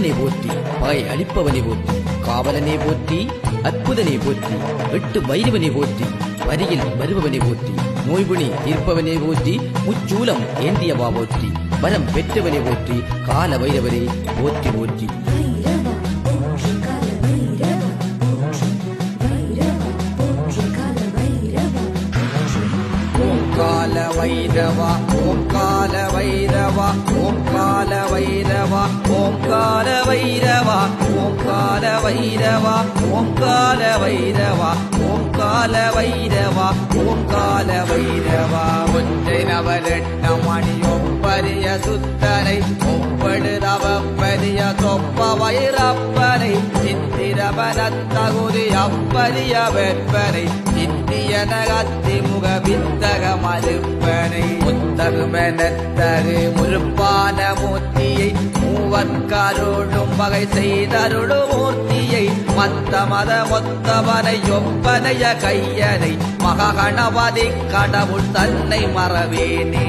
பகை அளிப்பவனை போற்றி காவலனே போற்றி அற்புதனை போற்றி எட்டு வைரவனை போற்றி வரியில் வருபவனை போற்றி நோய்புணி தீர்ப்பவனை போற்றி முச்சூலம் ஏந்தியவா போற்றி வரம் பெற்றவனை போற்றி கால வைரவரை போற்றி போற்றி. போற்றி போற்றி போற்றி ஓம் கால வைரவா ஓம் கால வைரவா ஓம் கால வைரவா ஓம்கார வைரவா ஓம்கார வைரவா ஓம்கார வைரவா ஓம்கால வைரவா ஓம்கால வைரவா ஒன்றை நவரெட்டமணி ஒப்பரிய சுத்தனை ஒப்படுதவ பெரிய தொப்ப வைரப்பனை சித்திரபனத்தகுதி அப்பரிய வெப்பனை இந்திய நகத்தி முக வித்தக மறுப்பனை முத்தகு மெனத்தகு முறுப்பான மூர்த்தியை மூவற்காரோடும் வகை செய்தருளு மூர்த்தியை மத்த மத மொத்தவனை ஒப்பனைய கையனை மககணபதி கடவுள் தன்னை மறவேனே.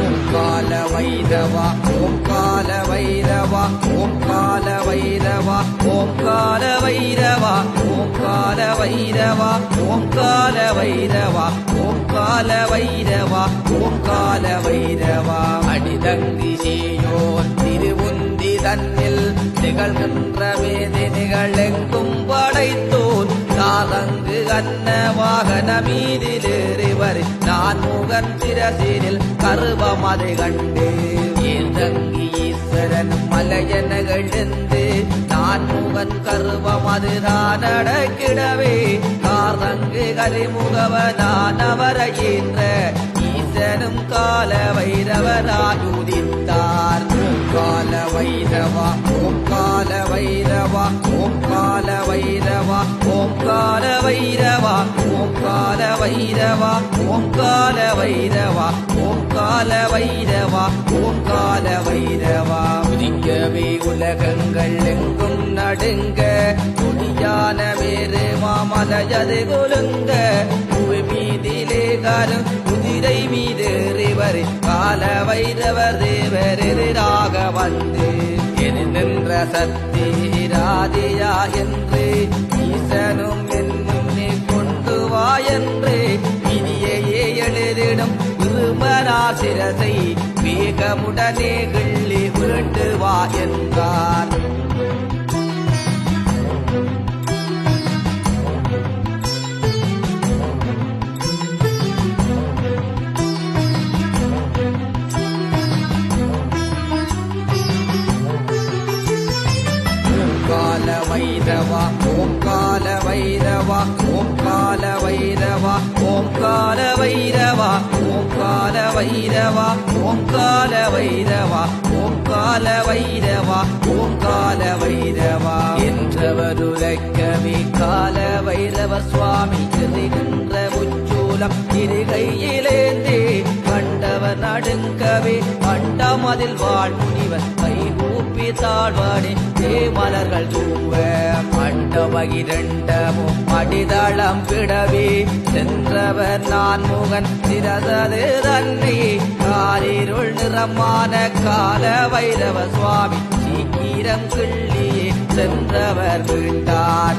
ஓம்கால வைரவா ஓம்கால வைரவா ஓம்கால வைரவா ஓம்கால வைரவா ஓம்கால வைரவா ஓம்கால வைரவா ஓம்கால வைரவா ஓம்கால வைரவா. அடிதங்கி திகழ்கின்ற வேதி நிகழெங்கும் படைத்தோன். தாதங்கு அன்ன வாகன மீதிலேறிவர். நான் முகன் சிரசினில் கருவமதை கண்டு. ஏதங்கி ஈஸ்வரன் மலையனகழ்ந்து. நான் முகன் கருவம் அதுதான் அடக்கிடவே காரங்கு கரிமுகவனான் அவரை ஏற்ற ஈசனும் கால வைரவராயுதித்தார் கால வைரவா கால வைரவா ஓம் கால வைரவா ஓம் கால வைரவா ஓம் கால வைரவா ஓம் கால வைரவா ஓம் கால வைரவா ஓம் கால வைரவா உதிக்கவே உலகங்கள் எங்கும் நடுங்க கொடியான வேறு மாமலையது கொலுங்க மீதிலே காலும் குதிரை மீது ரிவர் கால வைரவர் தேவர் எதிராக வந்து நின்ற சக்தி ராதியா என்று. ஈசனும் என் முன்னே கொண்டு வா என்று. விதியையே எழுதிடும் திருமராசிரசை வேகமுடனே கிள்ளி உருண்டு வா என்றார். வைரவா ஓங்கால வைரவா ஓங்கால வைரவா ஓங்கால வைரவா. என்றவர் உரைக்கவே கால வைரவர் சுவாமி நின்ற உச்சூலம் இருகையிலேந்தே கண்டவர் நடுங்கவே கண்டாமதில் வாழ் முனிவர் கை கூப்பி தாழ்வாடி தேமலர்கள் தூவ மண்டபகிரண்டமும் அடிதளம் பிடவி சென்றவர் நான் முகன் சிறதது தன்னை. காலிருள் நிறமான கால வைரவ சுவாமி. வீரம் கிள்ளியே சென்றவர் வீட்டார்.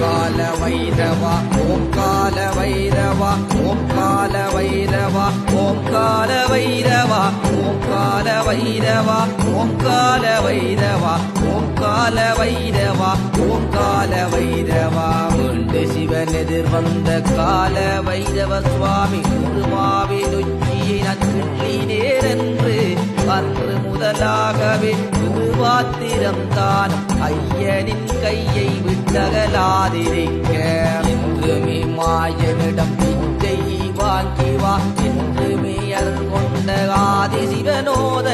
கால வைரவா ஓம் கால வைரவா ஓம் கால வைரவா ஓம் கால வைரவா ஓம் கால வைரவா ஓம் கால வைரவா ஓம் கால வைரவா ஓம் கால வைரவா. கொண்டு சிவன் எதிர் வந்த கால வைரவ சுவாமி குருமாவின் உச்சியை நான் அன்று முதலாகவே குருவாத்திரம் தான் ஐயனின் கையை விட்டகலாதிரிக்க இன்றுமே மாயனிடம் பிச்சை வாங்கி வா. இன்றுமே அருள் கொண்ட ஆதி சிவனோத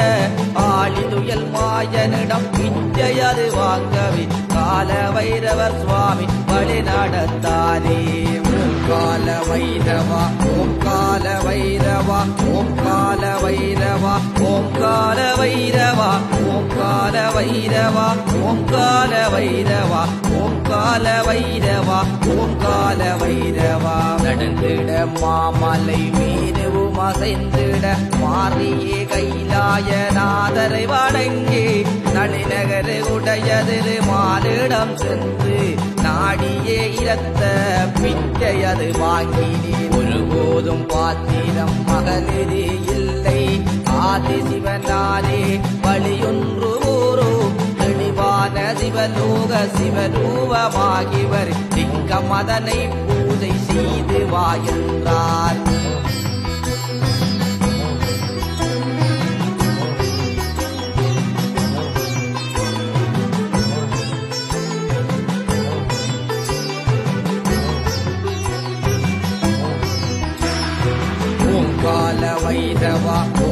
ஆளிதுயல் மாயனிடம் பிச்சை அது வாங்கவே. கால வைரவர் சுவாமி வழி நடத்தாரே ஓம் கால வைரவா ஓம் கால வைரவா ஓம் கால வைரவா ஓம் கால வைரவா ஓம் கால வைரவா ஓம் கால வைரவா ஓம் கால வைரவா ஓம் கால வைரவா. நடந்திட மாமலை மீதுவும் அசைந்திட மாறியே கைலாய நாதரை வணங்கி. நளிநகரு உடையதிரு மாலிடம் சென்று நாடியே இரத்த பிச்சை அது வாங்கினே ஒருபோதும் பாத்திரம் மகளிரே இல்லை. ஆதி சிவனாரே வழியொன்று ஊரோ தெளிவான சிவலோக சிவரூபமாகிவர் லிங்க மதனை பூஜை செய்து வாயின்றார்.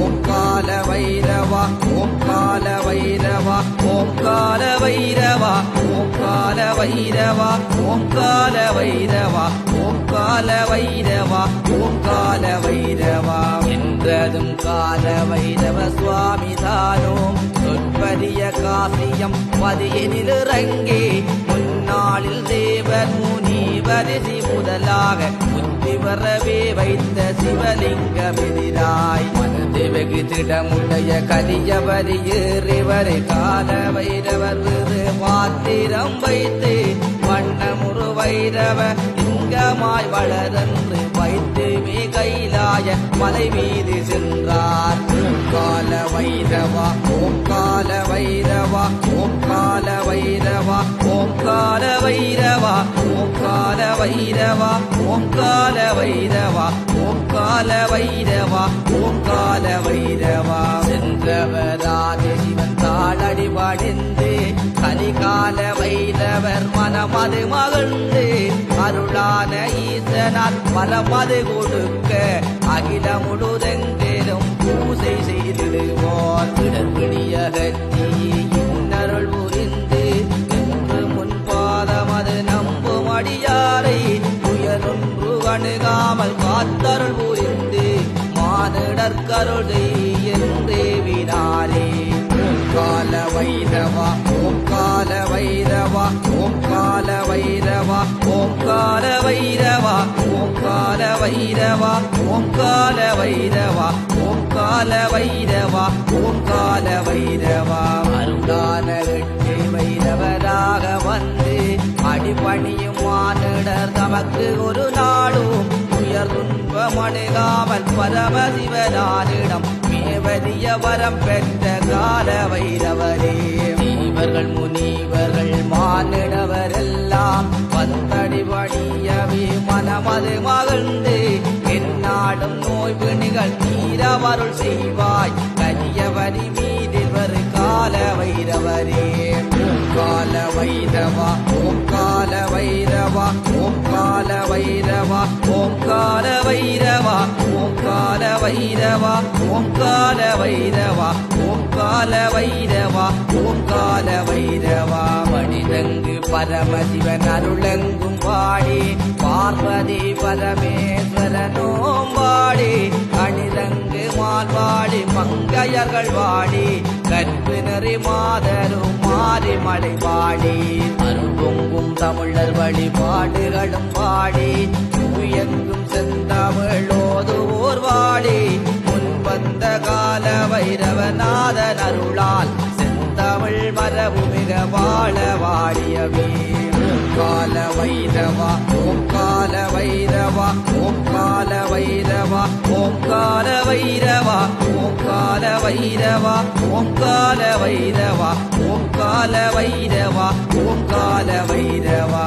வைரவா ஓங்கால வைரவா ஓங்கால வைரவா ஓங்கால வைரவா ஓங்கால வைரவா ஓங்கால வைரவா ஓங்கால வைரவா ஓங்கால வைரவா என்றதும் கால வைரவ சுவாமி தானோம் சொற்பரிய காசியம் பதியனிலிறங்கி முன்னாளில் தேவர் முனிவரிசி முதலாக வரவே வைத்த சிவலிங்கமெதிராய் மனது வெகு திடமுடைய கலியவரி ஏறிவரை கால வைரவர் விரு பாத்திரம் வைத்து வண்ணமுரு வைரவ லிங்கமாய் வளரன்று வைத்துமே கைலாய மலை மீது சென்றார். கால வைரவா வைரவா ஓங்கார வைரவா ஓங்கார வைரவா ஓங்கார வைரவா ஓங்கால வைரவா ஓங்கால வைரவா. சென்றவராது சிவன் தாளடி பணிந்து கலிகால வைரவர் மனமது மகிழ்ந்து. அருளான ஈசனால் மரமது கொடுக்க அகில முழுதெங்கிலும் பூசை செய்திடுவோர். இடர்பிடியகற்றி அணுகாமல் காத்தருள் புரிந்து கருணை என்றே வினாரே ஓங்கால வைரவா ஓங்கால வைரவா ஓங்கால வைரவா ஓங்கால வைரவா ஓங்கால வைரவா ஓங்கால வைரவா ஓங்கால வைரவா ஓங்கால வைரவா. அருளான வெற்றி வைரவராக வந்து அடிபணியும் மானிடர் தமக்கு ஒரு நாள் துன்பமணுகாமல் பரமசிவனாரிடம் மேவதிய வரம் பெற்ற கால வைரவரே நீவர்கள் முனிவர்கள் மானிடவரெல்லாம் பத்தடி வழியவே மனமது மகிழ்ந்து எந்நாடும் நோய் பிணிகள் தீரவருள் செய்வாய். கரியவரி மீதில் வரு கால வைரவரே கால வைரவா ஓங்கால வைரவா ஓம் கால வைரவா ஓம் கால வைரவா ஓம் கால வைரவா ஓம் கால வைரவா ஓம் கால வைரவா ஓம் கால வைரவா. மனிதங்கு பரமசிவன் அருளங்கும் பாடி பார்வதி பரமேஸ்வரனோம் நான் வாழி மங்கையர்கள் வாழி கற்பு நெறி மாதரும் மாறி மலை வாழி அருங்கொங்கும் தமிழர் வழிபாடுகளும் வாழி தூயங்கும் செந்தமிழ் ஓதுவோர் வாழி. முன்பந்த கால வைரவநாதன் அருளால் செந்தமிழ் மரபு மிக வாழ வாழியவே கால வைரவா கால வைரவா ஓம் கால வைரவா ஓம் கால வைரவா ஓம் கால வைரவா ஓம் கால வைரவா ஓம் வைரவா ஓம் வைரவா